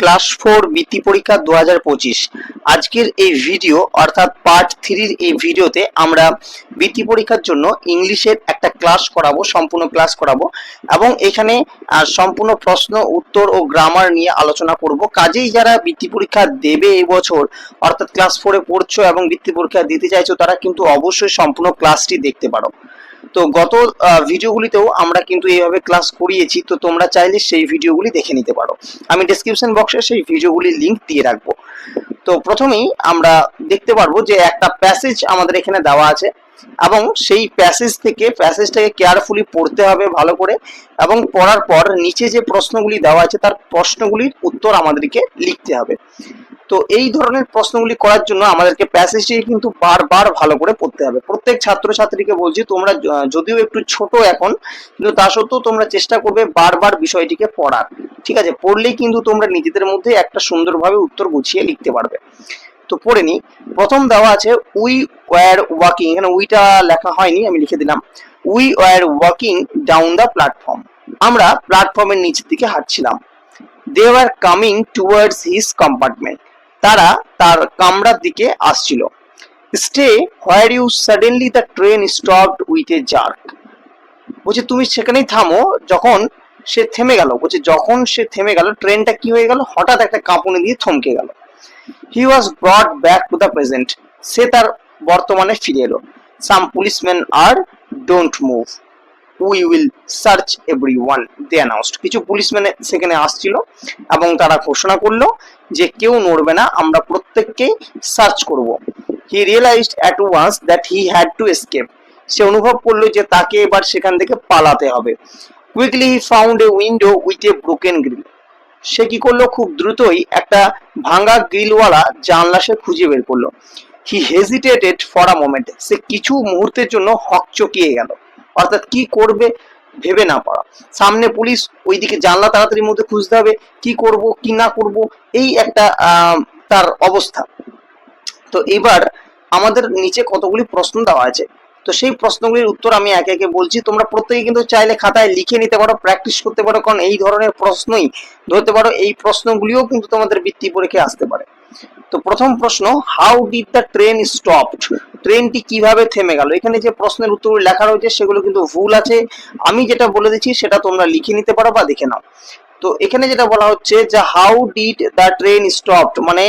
Class four বৃত্তি পরীক্ষা দু হাজার পঁচিশ। আজকের এই ভিডিও অর্থাৎ পার্ট থ্রির এই ভিডিওতে আমরা বৃত্তি পরীক্ষার জন্য ইংলিশের একটা ক্লাস করাবো, সম্পূর্ণ ক্লাস করাবো এবং এখানে সম্পূর্ণ প্রশ্ন, উত্তর ও গ্রামার নিয়ে আলোচনা করব। কাজেই যারা বৃত্তি পরীক্ষা দেবে এই বছর, অর্থাৎ ক্লাস ফোরে পড়ছো এবং বৃত্তি পরীক্ষা দিতে চাইছো, তারা কিন্তু অবশ্যই সম্পূর্ণ ক্লাসটি দেখতে পারো। তো গত ভিডিওগুলিতেও আমরা কিন্তু এইভাবে ক্লাস করিয়েছি, তো তোমরা চাইলে সেই ভিডিওগুলি দেখে নিতে পারো। আমি ডিসক্রিপশন বক্সে সেই ভিডিওগুলির লিংক দিয়ে রাখব। তো প্রথমেই আমরা দেখতে পারব যে একটা প্যাসেজ আমাদের এখানে দেওয়া আছে। এবং সেই প্যাসেজ থেকে প্যাসেজটাকে কেয়ারফুলি পড়তে হবে ভালো করে এবং পড়ার পর নিচে যে প্রশ্নগুলি দেওয়া আছে, তার প্রশ্নগুলির উত্তর আমাদেরকে লিখতে হবে। তো এই ধরনের প্রশ্নগুলি করার জন্য আমাদেরকে প্যাসেজটি কিন্তু বারবার ভালো করে পড়তে হবে। প্রত্যেক ছাত্রছাত্রীকে বলছি, তোমরা যদিও একটু ছোট এখন, কিন্তু তা সত্ত্বেও তোমরা চেষ্টা করবে বারবার বিষয়টিকে পড়ার। ঠিক আছে? পড়লেই কিন্তু তোমরা নিজেদের মধ্যে একটা সুন্দরভাবে উত্তর গুছিয়ে লিখতে পারবে। তো পড়ে নি। প্রথম দেওয়া আছে উই ওয়ার ওয়াকিং এখানে উইটা লেখা হয়নি, আমি লিখে দিলাম। We were walking down the platform আমরা প্ল্যাটফর্মের নিচের দিকে হাঁটছিলাম। They were coming towards his compartment তারা তার কামরার দিকে আসছিল। Stay where you suddenly the train stopped with a jerk বলছে, তুমি সেখানেই থামো যখন সে থেমে গেল। বলছে, যখন সে থেমে গেল ট্রেনটা কি হয়ে গেল? হঠাৎ একটা কাঁপুনি দিয়ে থমকে গেল। He was brought back to the present সে তার বর্তমানে ফিরে এলো। Some policeman are don't move we will search every one they announced কিছু পুলিশম্যান সেখানে আসছিল এবং তারা ঘোষণা করল যে কেউ নড়বে না, আমরা প্রত্যেককেই সার্চ করব। He realised at once that he had to escape সে অনুভব করল যে তাকে এবার সেখান থেকে পালাতে হবে। Quickly he found a window with a broken grill সে কি করল? খুব দ্রুতই একটা ভাঙা গ্রিলওয়ালা জানলা সে খুঁজে বের করল। He hesitated for a moment সে কিছু মুহূর্তের জন্য হক চকিয়ে গেল। অর্থাৎ কি করবে ভেবে না পারা। সামনে পুলিশ, ওইদিকে জানলা তাড়াতাড়ির মধ্যে খুঁজতে হবে, কি করব, কি না করব, এই একটা তার অবস্থা। তো এবার আমাদের নিচে কতগুলি প্রশ্ন দেওয়া আছে। তো সেই প্রশ্নগুলির উত্তর আমি একে একে বলছি। তোমরা প্রত্যেকে কিন্তু চাইলে খাতায় লিখে নিতে পারো প্র্যাকটিস করতে পারো, কারণ এই ধরনের প্রশ্নই ধরতে পারো, এই প্রশ্নগুলিও কিন্তু তোমাদের বৃত্তি পরীক্ষায় আসতে পারে। তো প্রথম প্রশ্ন how did the train stop ট্রেনটি কীভাবে থেমে গেল? এখানে যে প্রশ্নের উত্তর লেখা রয়েছে, সেগুলো কিন্তু ভুল আছে। আমি যেটা বলে দিচ্ছি, সেটা তোমরা লিখে নিতে পারো বা দেখে নাও। তো এখানে যেটা বলা হচ্ছে যে how did the train stop মানে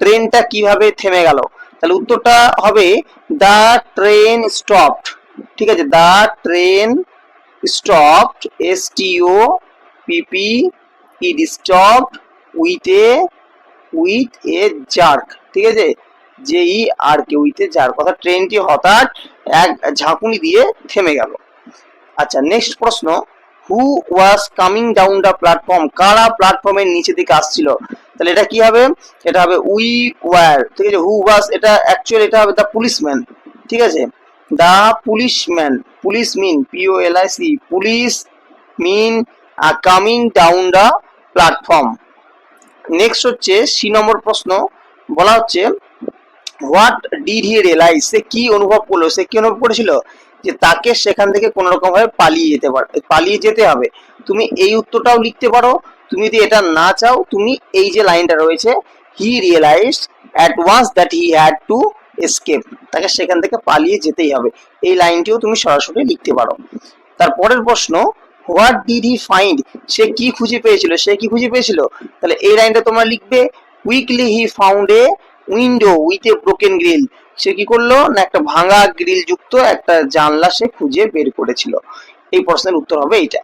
ট্রেনটা কীভাবে থেমে গেল? তাহলে উত্তরটা হবে দ্য ট্রেন স্টপড ঠিক আছে the train stopped S T O P P it stopped with a with a jerk ঠিক আছে যে ই আর কে উইথ এ জার্ক অর্থাৎ ট্রেনটি হঠাৎ এক ঝাঁকুনি দিয়ে থেমে গেল। আচ্ছা নেক্সট প্রশ্ন। Who was coming down the platform কারা প্ল্যাটফর্মের নিচে দিকে আসছিল? তাহলে এটা কি হবে? এটা হবে উই ওয়ার ঠিক আছে? হু ওয়াজ এটা অ্যাকচুয়ালি এটা হবে দ্য পুলিশম্যান ঠিক আছে? The policeman policemen P O L I C policemen are coming down the platform next হচ্ছে সি নম্বর প্রশ্ন, বলা হচ্ছে হোয়াট ডিড হি রিয়েলাইজ সে কি অনুভব করল? সে কি অনুভব করেছিল? যে তাকে সেখান থেকে কোনো রকম ভাবে পালিয়ে যেতে পারে, পালিয়ে যেতে হবে। তুমি এই উত্তরটাও লিখতে পারো। তুমি যদি এটা না চাও, তুমি এই যে লাইনটা রয়েছে he realised at once that he had to escape তাকে সেখান থেকে পালিয়ে যেতেই হবে। এই লাইনটিও তুমি সরাসরি লিখতে পারো। তারপরের প্রশ্ন হোয়াট ডিড হি ফাইন্ড সে কি খুঁজে পেয়েছিল? সে কি খুঁজে পেয়েছিল? তাহলে এই লাইনটা তোমরা লিখবে। Quickly he found a window with a broken grill সে কি করল? না, একটা ভাঙা গ্রিল যুক্ত একটা জানলা সে খুঁজে বের করেছিল। এই প্রশ্নের উত্তর হবে এইটা।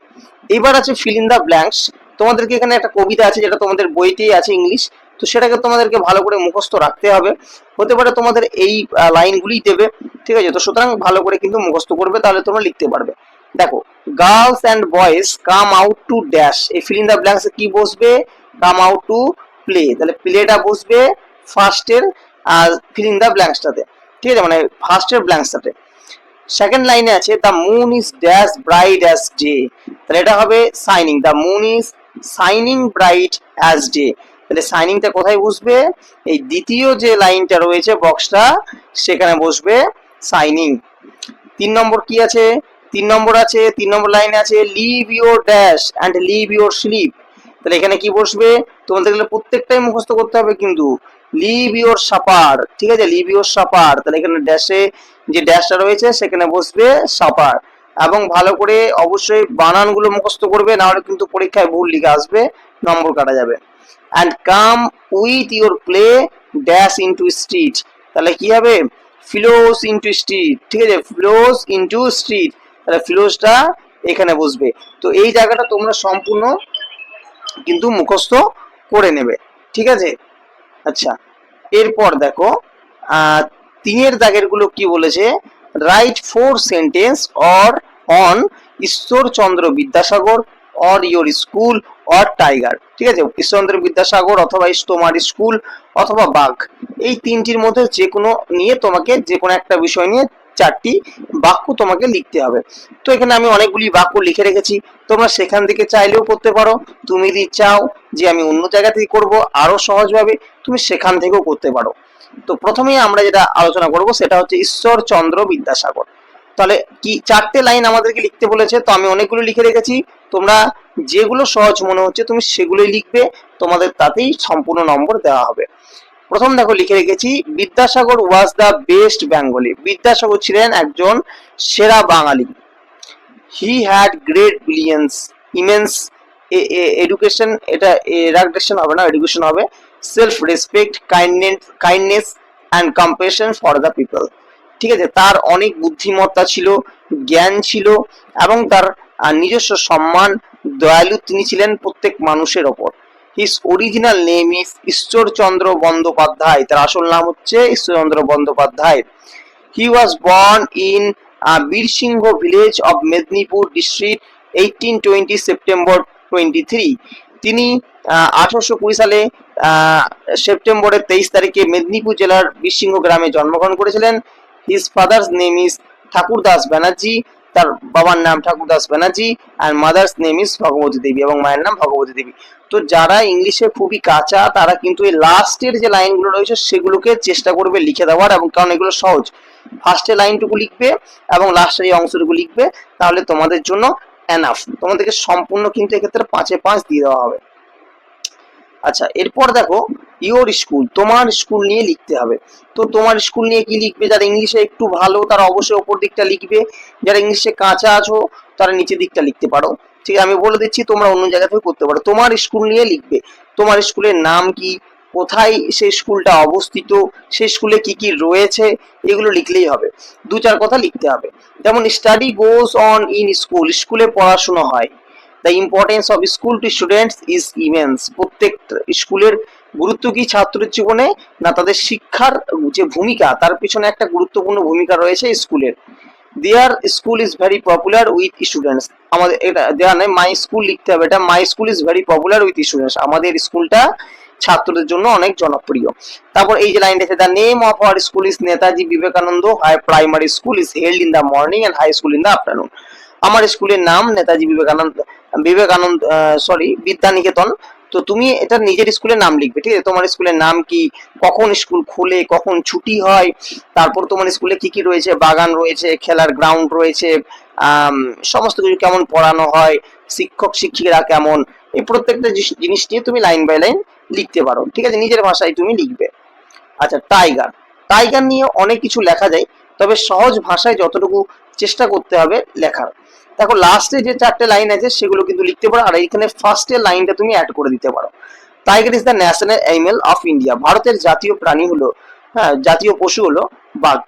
এবার আছে ফিল ইন ব্ল্যাঙ্কস তোমাদেরকে এখানে একটা কবিতা আছে, যেটা তোমাদের বইতেই আছে ইংলিশ। তো সেটাকে তোমাদেরকে ভালো করে মুখস্থ রাখতে হবে। হতে পারে তোমাদের এই লাইনগুলি দেবে। ঠিক আছে? তো সুতরাং ভালো করে কিন্তু মুখস্থ করবে, তাহলে তোমরা লিখতে পারবে। দেখো girls and boys come out to dash এই ফিল ইন দা ব্ল্যাঙ্কস কি বসবে? কাম আউট টু প্লে তাহলে প্লেটা বসবে ফার্স্টের ফিল ইন দা ব্ল্যাঙ্কসটাতে ঠিক আছে? মানে ফার্স্টের ব্ল্যাঙ্কসটাতে সেকেন্ড লাইনে আছে the moon is dash bright as day তাহলে এটা হবে shining the moon is shining bright as day তাহলে সাইনিংটা কোথায় বসবে? এই দ্বিতীয় যে লাইনটা রয়েছে বক্সটা সেখানে বসবে সাইনিং তিন নম্বর কি আছে? তিন নম্বর আছে, তিন নম্বর লাইনে আছে leave your dash and leave your sleep তাহলে এখানে কি বসবে? তোমাদের প্রত্যেকটাই মুখস্থ করতে হবে কিন্তু। লিভ ইওর সাপার ঠিক আছে? লিভ ইওর সাপার তাহলে এখানে ড্যাশে যে ড্যাশটা রয়েছে, সেখানে বসবে সাপার এবং ভালো করে অবশ্যই বানানগুলো মুখস্থ করবে, না হলে কিন্তু পরীক্ষায় ভুল লিখে আসবে, নম্বর কাটা যাবে। And come with your play dash into street তাহলে কি হবে? ফ্লোস ইনটু স্ট্রিট ঠিক আছে? ফ্লোস ইনটু স্ট্রিট তাহলে ফ্লোসটা এখানে বসবে। তো এই জায়গাটা তোমরা সম্পূর্ণ কিন্তু মুখস্থ করে নেবে। ঠিক আছে? আচ্ছা এরপর দেখো তিনের দাগেরগুলো কি বলেছে? Write four sentence or on Ishwarchandra Vidyasagar or your school or tiger ঠিক আছে? ঈশ্বরচন্দ্র বিদ্যাসাগর অথবা তোমার স্কুল অথবা বাঘ। এই তিনটির মধ্যে যে কোনো নিয়ে তোমাকে যে কোনো একটা বিষয় নিয়ে চারটি বাক্য তোমাকে লিখতে হবে। তো এখানে আমি অনেকগুলি বাক্য লিখে রেখেছি। তোমরা সেখান থেকে চাইলেও করতে পারো। তুমি যদি চাও যে আমি অন্য জায়গা থেকে করব আরও সহজভাবে, তুমি সেখান থেকেও করতে পারো। তো প্রথমেই আমরা যেটা আলোচনা করব সেটা হচ্ছে ঈশ্বরচন্দ্র বিদ্যাসাগর। তাহলে কি চারটে লাইন আমাদেরকে লিখতে বলেছে, তো আমি অনেকগুলো লিখে রেখেছি। তোমরা যেগুলো সহজ মনে হচ্ছে তুমি সেগুলোই লিখবে, তোমাদের তাতেই সম্পূর্ণ নম্বর দেওয়া হবে। প্রথম দেখো লিখে রেখেছি, Vidyasagar was the best Bengali Vidyasagar ছিলেন একজন সেরা বাঙালি। He had great brilliance immense education এটা এডুকেশন হবে না এডুকেশন হবে। Self respect kindness kindness and compassion for the people ঠিক আছে, তার অনেক বুদ্ধিমত্তা ছিল, জ্ঞান ছিল এবং তার নিজস্ব সম্মান, দয়ালু তিনি ছিলেন প্রত্যেক মানুষের ওপর। His original name is Ishwarchandra Bandyopadhyay তার আসল নাম হচ্ছে Ishwarchandra Bandyopadhyay he was born in Birsingha village of Medinipur district eighteen twenty September twenty three তিনি আঠারোশো কুড়ি সালে সেপ্টেম্বরের তেইশ তারিখে মেদিনীপুর জেলার বীরসিংহ গ্রামে জন্মগ্রহণ করেছিলেন। His father's name is Thakurdas Banerjee তার বাবার নাম ঠাকুরদাস ব্যানার্জি আর mother's name is Bhagabati Devi এবং মায়ের নাম ভগবতী দেবী। তো যারা ইংলিশে খুবই কাঁচা, তারা কিন্তু এই লাস্টের যে লাইনগুলো রয়েছে সেগুলোকে চেষ্টা করবে লিখে দেওয়ার এবং কারণ এগুলো সহজ। ফার্স্টে লাইনটুকু লিখবে এবং লাস্টের এই অংশটুকু লিখবে, তাহলে তোমাদের জন্য এনাফ তোমাদেরকে সম্পূর্ণ কিন্তু এক্ষেত্রে পাঁচে পাঁচ দিয়ে দেওয়া হবে। আচ্ছা এরপর দেখো ইওর স্কুল তোমার স্কুল নিয়ে লিখতে হবে। তো তোমার স্কুল নিয়ে কি লিখবে? যারা ইংলিশে একটু ভালো, তারা অবশ্যই ওপর দিকটা লিখবে। যারা ইংলিশে কাঁচা আছো, তারা নিচের দিকটা লিখতে পারো। ঠিক আমি বলে দিচ্ছি, তোমরা অন্য জায়গা থেকে করতে পারো। তোমার স্কুল নিয়ে লিখবে। তোমার স্কুলের নাম কি? কোথায় সেই স্কুলটা অবস্থিত? সেই স্কুলে কি কি রয়েছে? এগুলো লিখলেই হবে। দু চার কথা লিখতে হবে। যেমন study goes on in school স্কুলে পড়াশোনা হয়। The importance of school to students is immense প্রত্যেক স্কুলের গুরুত্ব কি ছাত্রের জীবনে না তাদের শিক্ষার যে ভূমিকা, তার পিছনে একটা গুরুত্বপূর্ণ ভূমিকা রয়েছে স্কুলের। Their school is very popular with students আমাদের এটা দেওয়া নয় মাই স্কুল লিখতে হবে। এটা my school is very popular with students আমাদের স্কুলটা ছাত্রদের জন্য অনেক জনপ্রিয়। তারপর এই যে লাইনটা the name of our school is Netaji Vivekananda high primary school is held in the morning and high school in the afternoon আমার স্কুলের নাম নেতাজি বিবেকানন্দ বিবেকানন্দ সরি বিদ্যানিকেতন তো তুমি এটা নিজের স্কুলের নাম লিখবে, ঠিক আছে? তোমার স্কুলের নাম কি? কখন স্কুল খোলে? কখন ছুটি হয়? তারপর তোমার স্কুলে কি কি রয়েছে? বাগান রয়েছে, খেলার গ্রাউন্ড রয়েছে সমস্ত কিছু কেমন পড়ানো হয়? শিক্ষক, শিক্ষিকারা কেমন? এই প্রত্যেকটা জিনিস নিয়ে তুমি লাইন বাই লাইন লিখতে পারো, ঠিক আছে? নিজের ভাষায় তুমি লিখবে। আচ্ছা টাইগার টাইগার নিয়ে অনেক কিছু লেখা যায়, তবে সহজ ভাষায় যতটুকু চেষ্টা করতে হবে লেখার। দেখো লাস্টে যে চারটে লাইন আছে, সেগুলো কিন্তু লিখতে পারো। আর এখানে ফার্স্টে লাইনটা তুমি অ্যাড করে দিতে পারো। Tiger is the national animal of India ভারতের জাতীয় প্রাণী হলো হ্যাঁ জাতীয় পশু হলো বাঘ।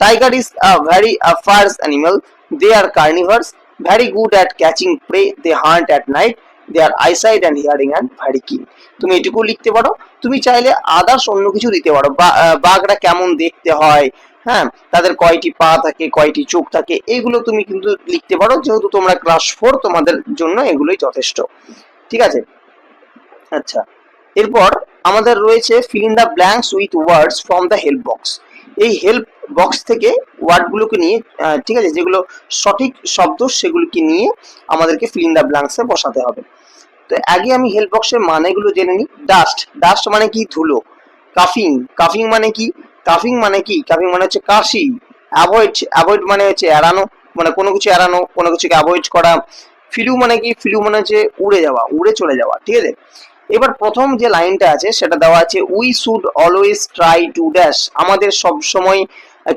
Tiger is a very fierce animal they are carnivores very good at catching prey they hunt at night they are eyesight and hearing and very keen তুমি এটুকু লিখতে পারো। তুমি চাইলে আদার্স অন্য কিছু দিতে পারো। বাঘরা কেমন দেখতে হয়? হ্যাঁ তাদের কয়টি পা থাকে, কয়টি চোখ থাকে এইগুলো তুমি কিন্তু লিখতে পারো, যেহেতু তোমরা ক্লাস ফোর তোমাদের জন্য এগুলোই যথেষ্ট। ঠিক আছে? আচ্ছা এরপর আমাদের রয়েছে fill in the blanks with words from the help box এই হেল্প বক্স থেকে ওয়ার্ডগুলোকে নিয়ে ঠিক আছে, যেগুলো সঠিক শব্দ সেগুলোকে নিয়ে আমাদেরকে ফিল ইন দ্য ব্ল্যাঙ্কসে বসাতে হবে। তো আগে আমি হেল্প বক্সের মানেগুলো জেনে নিই। ডাস্ট ডাস্ট মানে কি? ধুলো। কাফিং কাফিং মানে কি? কাফিং মানে কি? কাফিং মানে হচ্ছে কাশি। অ্যাভয়েড অ্যাভয়েড মানে হচ্ছে এড়ানো মানে কোনো কিছু এড়ানো, কোনো কিছুকে অ্যাভয়েড করা। ফিলু মানে কি? ফিলু মানে হচ্ছে উড়ে যাওয়া, উড়ে চলে যাওয়া, ঠিক আছে? এবার প্রথম যে লাইনটা আছে, সেটা দেওয়া আছে we should always try to dash আমাদের সব সময়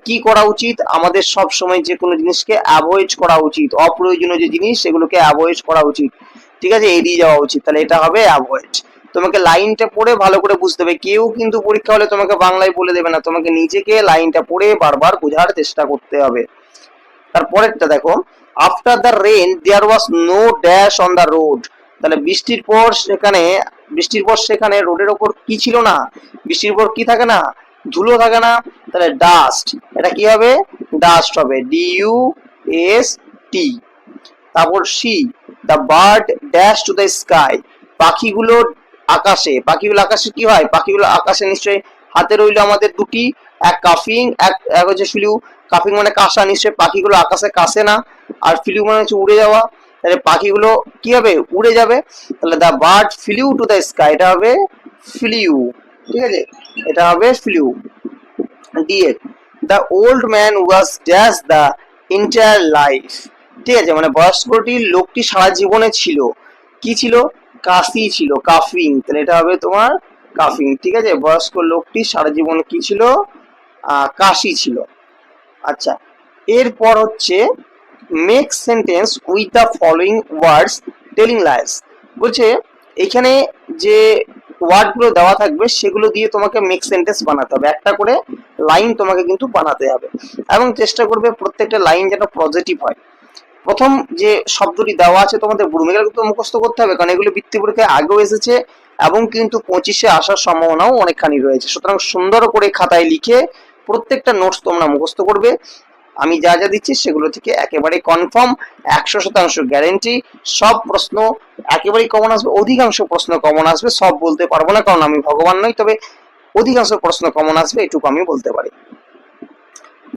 কি করা উচিত? আমাদের সব সময় যে কোনো জিনিসকে অ্যাভয়েড করা উচিত। অপ্রয়োজনীয় যে জিনিস, সেগুলোকে অ্যাভয়েড করা উচিত। ঠিক আছে? এড়িয়ে যাওয়া উচিত। তাহলে এটা হবে অ্যাভয়েড তোমাকে লাইনটা পড়ে ভালো করে বুঝতে হবে। কেউ কিন্তু পরীক্ষা হলে তোমাকে বাংলায় বলে দেবে না। তোমাকে নিজেকে লাইনটা পড়ে বারবার বোঝার চেষ্টা করতে হবে। তারপরেরটা দেখো after the rain there was no dash on the road তাহলে বৃষ্টির পর সেখানে, বৃষ্টির পর সেখানে রোডের ওপর কি ছিল না? বৃষ্টির পর কি থাকে না? ধুলো থাকে না? তাহলে ডাস্ট এটা কি হবে? ডাস্ট হবে। ডি ইউ এস টি তারপর C the bird dash to the sky পাখিগুলো আকাশে। পাখিগুলো আকাশে কি হয়? পাখিগুলো আকাশে নিশ্চয়ই হাতে রইল আমাদের দুটি, এক কাফিং, এক এক হচ্ছে ফিলিউ কাফিং মানে কাঁসা, নিশ্চয়ই পাখিগুলো আকাশে কাশে না। আর ফিলিউ মানে হচ্ছে উড়ে যাওয়া। তাহলে পাখিগুলো কি হবে? উড়ে যাবে। তাহলে the bird flew to the sky এটা হবে ফিলিউ ঠিক আছে? এটা হবে flew D the old man was dash the entire life ঠিক আছে? মানে বয়স্কটি লোকটি সারা জীবনে ছিল। কি ছিল? কাশি ছিল কাফিং তাহলে এটা হবে তোমার কাফিং ঠিক আছে? বয়স্ক লোকটি সারা জীবনে কি ছিল? কাশি ছিল। আচ্ছা এরপর হচ্ছে make sentence with the following words telling lies বলছে, এখানে যে ওয়ার্ডগুলো দেওয়া থাকবে, সেগুলো দিয়ে তোমাকে মেক সেন্টেন্স বানাতে হবে। একটা করে লাইন তোমাকে কিন্তু বানাতে হবে। এবং চেষ্টা করবে প্রত্যেকটা লাইন যেন পজিটিভ হয়। প্রথম যে শব্দটি দেওয়া আছে তোমাদের ব্রুম এগুলো কিন্তু মুখস্থ করতে হবে, কারণ এগুলো বৃত্তি পরীক্ষায় আগেও এসেছে এবং কিন্তু পঁচিশে আসার সম্ভাবনাও অনেকখানি রয়েছে। সুতরাং সুন্দর করে খাতায় লিখে প্রত্যেকটা নোটস তোমরা মুখস্থ করবে। আমি যা যা দিচ্ছি সেগুলো থেকে একেবারে কনফার্ম একশো শতাংশ গ্যারেন্টি সব প্রশ্ন একেবারেই কমন আসবে, অধিকাংশ প্রশ্ন কমন আসবে, সব বলতে পারব না, কারণ আমি ভগবান নই, তবে অধিকাংশ প্রশ্ন কমন আসবে, এটুকু আমি বলতে পারি।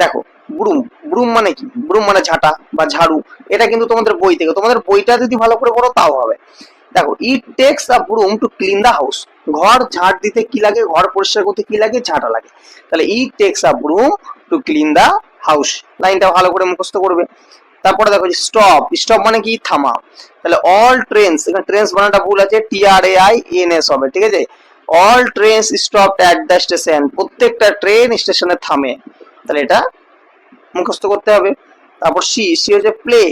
দেখো ব্রুম ব্রুম মানে কি? ব্রুম মানে ঝাঁটা বা ঝাড়ু। এটা কিন্তু তোমাদের বই থেকে। তোমাদের বইটা যদি ভালো করে পড়ো, তাও হবে। দেখো it takes a broom to clean the house ঘর ঝাড় দিতে কি লাগে? ঘর পরিষ্কার করতে কি লাগে? ঝাঁটা লাগে। তাহলে it takes a broom to clean the house লাইনটা ভালো করে মুখস্থ করবে। তারপরে দেখো স্টপ স্টপ মানে কি? থামা। তাহলে অল ট্রেনস এখানে ট্রেনস বানাটা ভুল আছে। T R A I N S হবে, ঠিক আছে? All trains stop at the station প্রত্যেকটা ট্রেন স্টেশনে থামে। তাহলে এটা মুখস্থ করতে হবে। তারপর সি সি হচ্ছে প্লে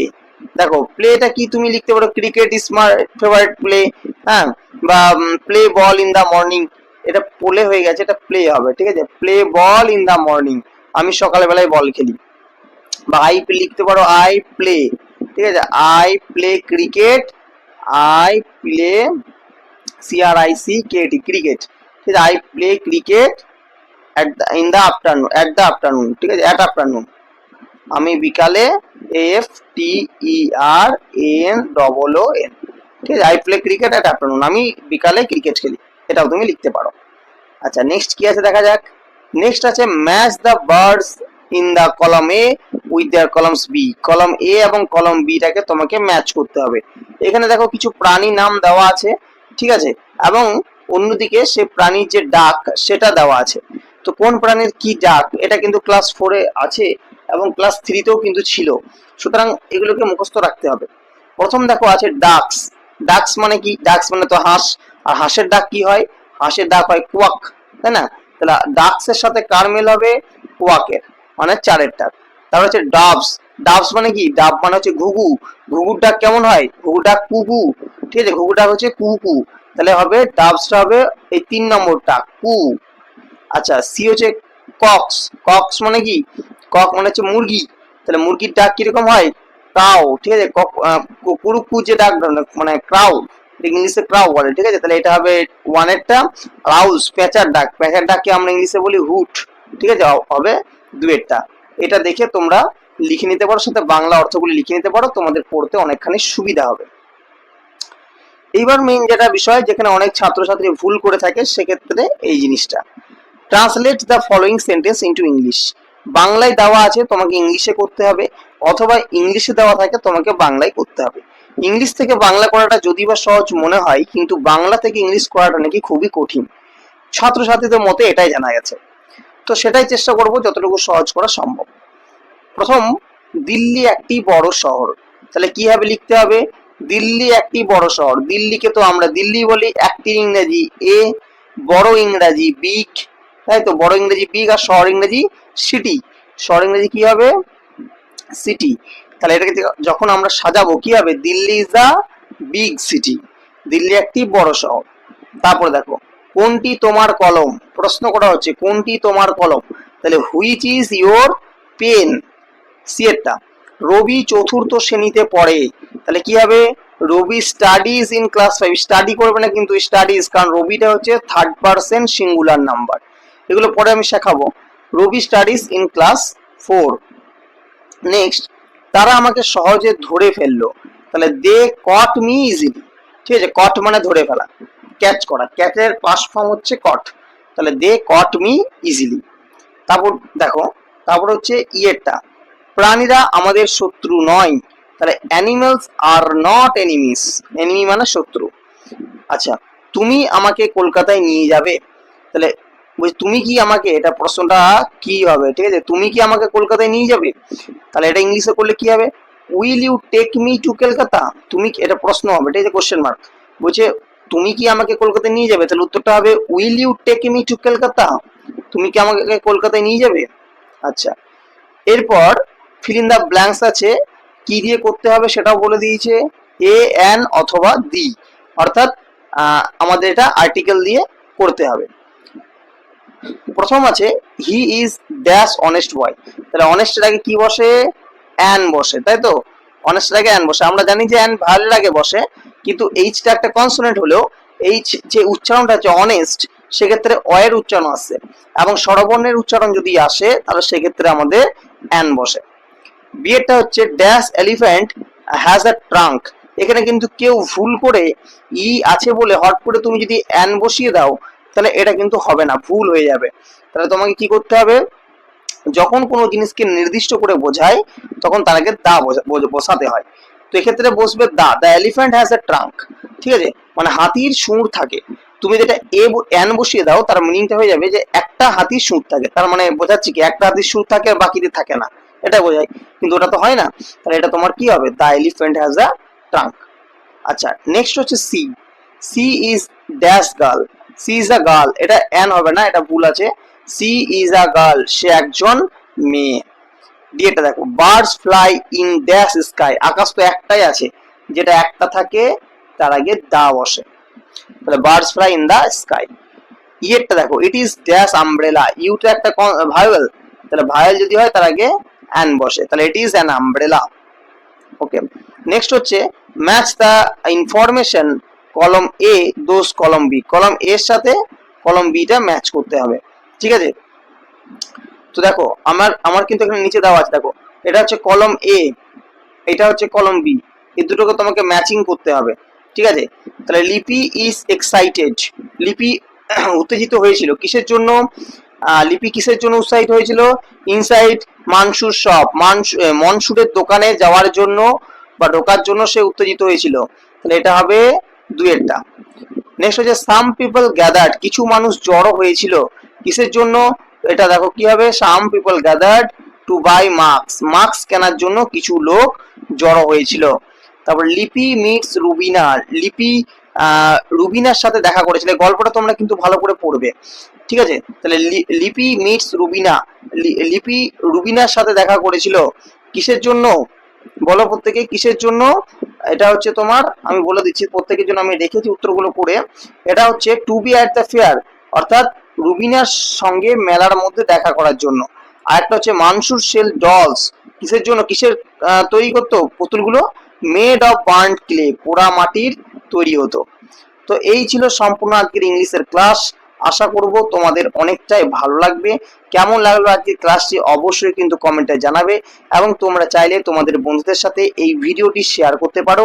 দেখো প্লেটা কি? তুমি লিখতে পারো cricket is my favourite play হ্যাঁ? বা play ball in the morning এটা প্লে হয়ে গেছে, এটা প্লে হবে, ঠিক আছে? Play ball in the morning আমি সকালবেলায় বল খেলি। বা আই লিখতে পারো আই প্লে ঠিক আছে? I play cricket I play C R I C K T cricket ঠিক আছে? I play cricket at the in the afternoon at the afternoon ঠিক আছে? অ্যাট আফটারনুন আমি বিকালে F T E R N double O N ঠিক আছে? I play cricket at afternoon আমি বিকালে ক্রিকেট খেলি। এটাও তুমি লিখতে পারো। আচ্ছা নেক্সট কি আছে দেখা যাক? নেক্সট আছে match the birds in the column A with their columns B column A এবং কলম বিটাকে তোমাকে ম্যাচ করতে হবে। এখানে দেখো কিছু প্রাণী নাম দেওয়া আছে। ঠিক আছে? এবং অন্যদিকে সে প্রাণীর যে ডাক, সেটা দেওয়া আছে। তো কোন প্রাণীর কি ডাক? এটা কিন্তু ক্লাস ফোরে আছে। এবং ক্লাস থ্রিতেও কিন্তু ছিল। সুতরাং এগুলোকে মুখস্থ রাখতে হবে। প্রথম দেখো আছে ডাক্স ডাক্স মানে কি? ডাক্স মানে তো হাঁস। আর হাঁসের ডাক কি হয়? হাঁসের ডাক হয় কুয়াক তাই না? তাহলে ডাকসের সাথে কার মিল হবে? কুয়াকের মানে চারের ডাক তারপর হচ্ছে ডাবস ডাবস মানে কি? ডাব মানে হচ্ছে ঘুঘু। ঘুঘুর ডাক কেমন হয়? ঘুঘুর ডাক কুকু। ঠিক আছে? ঘুঘুর ডাক হচ্ছে কুকু। তাহলে হবে ডাবসটা হবে এই তিন নম্বর ডাক কু। আচ্ছা সি হচ্ছে কক্স। কক্স মানে কি? কক মানে হচ্ছে মুরগি। তাহলে মুরগির ডাক কীরকম হয়? ক্রাউ, ঠিক আছে? কুরুকু যে ডাক মানে ক্রাউ ইংলিশে ক্রাউ বলে, ঠিক আছে? তাহলে এটা হবে ওয়ানেরটা রাউস পেঁচার ডাক। পেঁচার ডাককে আমরা ইংলিশে বলি হুট, ঠিক আছে? হবে দুয়েরটা এটা দেখে তোমরা লিখে নিতে পারো, সাথে বাংলা অর্থগুলি লিখে নিতে পারো, তোমাদের পড়তে অনেকখানি সুবিধা হবে। এইবার মেইন যেটা বিষয়, যেখানে অনেক ছাত্রছাত্রী ভুল করে থাকে, সেক্ষেত্রে এই জিনিসটা। Translate the following sentence into English বাংলায় দেওয়া আছে, তোমাকে ইংলিশে করতে হবে। অথবা ইংলিশে দেওয়া থাকে, তোমাকে বাংলায় করতে হবে। ইংলিশ থেকে বাংলা করাটা যদি বা সহজ মনে হয়, কিন্তু বাংলা থেকে ইংলিশ করাটা নাকি খুবই কঠিন। ছাত্রছাত্রীদের মতে এটাই জানা গেছে। তো সেটাই চেষ্টা করব যতটুকু সহজ করা সম্ভব। প্রথম, দিল্লি একটি বড় শহর। তাহলে কীভাবে লিখতে হবে? দিল্লি একটি বড় শহর। দিল্লিকে তো আমরা দিল্লি বলি, একটি ইংরেজি। এ, বড় ইংরেজি বিগ তাই তো? বড় ইংরেজি বিগ আর শহর ইংরেজি সিটি শহর ইংরেজি কি হবে? সিটি তাহলে এটাকে যখন আমরা সাজাবো, কি হবে? Delhi is the big city Delhi একটি বড় শহর। তারপর দেখো, কোনটি তোমার কলম? প্রশ্ন করা হচ্ছে, কোনটি তোমার কলম? তাহলে হুইচ ইজ ইওর পেন সিয়েরটা রবি চতুর্থ শ্রেণীতে পড়ে। তাহলে কি হবে? Rabi studies in class five study করবে না কিন্তু স্টাডিজ কারণ রবিটা হচ্ছে থার্ড পার্সন সিঙ্গুলার নাম্বার এগুলো পরে আমি শেখাবো। Rabi studies in class four next তারা আমাকে সহজে ধরে ফেলল। তাহলে দে কট মি ইজিলি ঠিক আছে কট মানে ধরে ফেলা। ক্যাচ করা। ক্যাচের পাস ফর্ম হচ্ছে কট তাহলে দে কট মি ইজিলি তারপর দেখো, তারপর হচ্ছে ইয়েরটা প্রাণীরা আমাদের শত্রু নয়। তাহলে animals are not enemies enemy মানে শত্রু। আচ্ছা তুমি আমাকে কলকাতায় নিয়ে যাবে। তাহলে বলছি, তুমি কি আমাকে এটা প্রশ্নটা কি হবে, ঠিক আছে? তুমি কি আমাকে কলকাতায় নিয়ে যাবে? তাহলে এটা ইংলিশে করলে কি হবে? Will you take me to Kolkata তুমি এটা প্রশ্ন হবে ঠিক আছে কোশ্চেন মার্ক বলছে, তুমি কি আমাকে কলকাতায় নিয়ে যাবে? তাহলে উত্তরটা হবে will you take me to Kolkata তুমি কি আমাকে কলকাতায় নিয়ে যাবে? আচ্ছা। এরপর ফিল ইন দ্য ব্ল্যাঙ্কস আছে, কি দিয়ে করতে হবে সেটাও বলে দিয়েছে এ এন অথবা দি অর্থাৎ আমাদের এটা আর্টিকেল দিয়ে করতে হবে। প্রথম আছে he is dash honest boy তাহলে অনেস্টের আগে কি বসে? অ্যান বসে, তাই তো? অনেস্টের আগে অ্যান বসে। আমরা জানি যে অ্যান ভালের আগে বসে, কিন্তু এইচটা একটা কনসোনেন্ট হলেও এইচ যে উচ্চারণটা আছে অনেস্ট সেক্ষেত্রে অয়ের উচ্চারণ আসছে এবং স্বরবর্ণের উচ্চারণ যদি আসে, তাহলে সেক্ষেত্রে আমাদের অ্যান বসে। বিয়েটা হচ্ছে dash elephant has a trunk এখানে কিন্তু কেউ ভুল করে ই আছে বলে হট করে তুমি যদি অ্যান বসিয়ে দাও তাহলে এটা কিন্তু হবে না, ভুল হয়ে যাবে। তাহলে তোমাকে কি করতে হবে? যখন কোনো জিনিসকে নির্দিষ্ট করে বোঝায়, তখন আগে দা বসাতে হয়। তো এক্ষেত্রে বসবে the. The elephant has a trunk. ঠিক আছে? মানে হাতির সুর থাকে। তুমি যেটা এ এন বসিয়ে দাও, তার মিনিংটা হয়ে যাবে যে একটা হাতির সুর থাকে। তার মানে বোঝাচ্ছে কি, একটা হাতির সুর থাকে আর বাকিতে থাকে না। এটা বোঝায়। কিন্তু ওটা তো হয় না। তাহলে এটা তোমার কি হবে? The elephant has a trunk. আচ্ছা নেক্সট হচ্ছে she. She is dash girl. She is a girl এটা অ্যান হবে না, এটা ভুল আছে। সি ইজ আ গার্ল সে একজন মেয়ে। ডিএটা দেখো birds fly in dash sky আকাশ তো একটাই আছে। যেটা একটা থাকে, তার আগে দা বসে। তাহলে birds fly in the sky ইয়েরটা দেখো ইট ইজ ড্যাশ আমব্রেলা ইউটা একটা ভাইবেল তাহলে ভাইবেল যদি হয়, তার আগে অ্যান বসে। তাহলে it is an umbrella okay next হচ্ছে match the information column A দোষ কলম বি কলম এর সাথে কলম বিটা ম্যাচ করতে হবে। ঠিক আছে? তো দেখো, আমার আমার কিন্তু এখানে নিচে দেওয়া আছে, দেখো। এটা হচ্ছে কলম এ এটা হচ্ছে কলম বি এই দুটোকে তোমাকে ম্যাচিং করতে হবে। ঠিক আছে? তাহলে লিপি ইজ এক্সাইটেড লিপি উত্তেজিত হয়েছিল। কিসের জন্য? লিপি কিসের জন্য উৎসাহিত হয়েছিল? ইনসাইড মানসুর শপ মনসুরের দোকানে যাওয়ার জন্য বা ঢোকার জন্য সে উত্তেজিত হয়েছিল। তাহলে এটা হবে দুয়েরটা নেক্সট হচ্ছে সাম পিপল গ্যাদার্ড কিছু মানুষ জড়ো হয়েছিল। কিসের জন্য? এটা দেখো কি হবে? Some people gathered to buy marks marks কেনার জন্য কিছু লোক জড়ো হয়েছিল। তারপর লিপি মিটস রুবিনা। লিপি রুবিনার সাথে দেখা করেছিল। গল্পটা তোমরা কিন্তু ভালো করে পড়বে। ঠিক আছে? তাহলে লিপি মিটস রুবিনা। লিপি রুবিনার সাথে দেখা করেছিল। কিসের জন্য? বলো প্রত্যেকে, কিসের জন্য? এটা হচ্ছে তোমার, আমি বলে দিচ্ছি প্রত্যেকের জন্য আমি রেখেছি উত্তরগুলো করে এটা হচ্ছে to be at the fair অর্থাৎ রুবিনার সঙ্গে মেলার মধ্যে দেখা করার জন্য। আর একটা হচ্ছে মানসুর সেল ডলস কিসের জন্য? কিসের তৈরি করতো? পুতুলগুলো? মেড অফ বার্ন ক্লে পোড়া মাটির তৈরি হতো। তো এই ছিল সম্পূর্ণ আজকের ইংলিশের ক্লাস আশা করব তোমাদের অনেকটাই ভালো লাগবে। কেমন লাগল আজকের ক্লাসটি অবশ্যই কিন্তু কমেন্টে জানাবে এবং তোমরা চাইলে তোমাদের বন্ধুদের সাথে এই ভিডিওটি শেয়ার করতে পারো।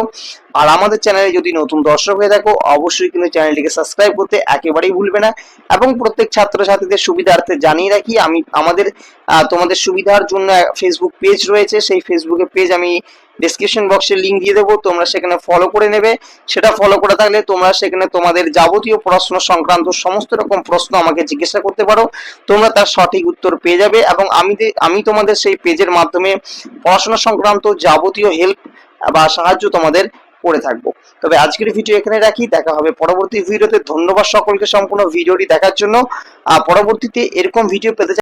আর আমাদের চ্যানেলে যদি নতুন দর্শক হয়ে থাকো, অবশ্যই কিন্তু চ্যানেলটিকে সাবস্ক্রাইব করতে একেবারেই ভুলবে না। এবং প্রত্যেক ছাত্রছাত্রীদের সুবিধার্থে জানিয়ে রাখি, আমি আমাদের তোমাদের সুবিধার জন্য ফেসবুক পেজ রয়েছে। সেই ফেসবুকে পেজ আমি ডিসক্রিপশন বক্সে লিংক দিয়ে দেবো, তোমরা সেখানে ফলো করে নেবে। সেটা ফলো করে থাকলে তোমরা সেখানে তোমাদের যাবতীয় পড়াশোনা সংক্রান্ত সমস্ত রকম প্রশ্ন আমাকে জিজ্ঞাসা করতে পারো। তোমরা তার সঠিক উত্তর পেয়ে যাবে এবং আমি আমি তোমাদের সেই পেজের মাধ্যমে পড়াশোনা সংক্রান্ত যাবতীয় হেল্প বা সাহায্য তোমাদের করে থাকব। তবে আজকের ভিডিও এখানে রাখি। দেখা হবে পরবর্তী ভিডিওতে ধন্যবাদ সকলকে সম্পূর্ণ ভিডিওটি দেখার জন্য। আর পরবর্তীতে এরকম ভিডিও পেতে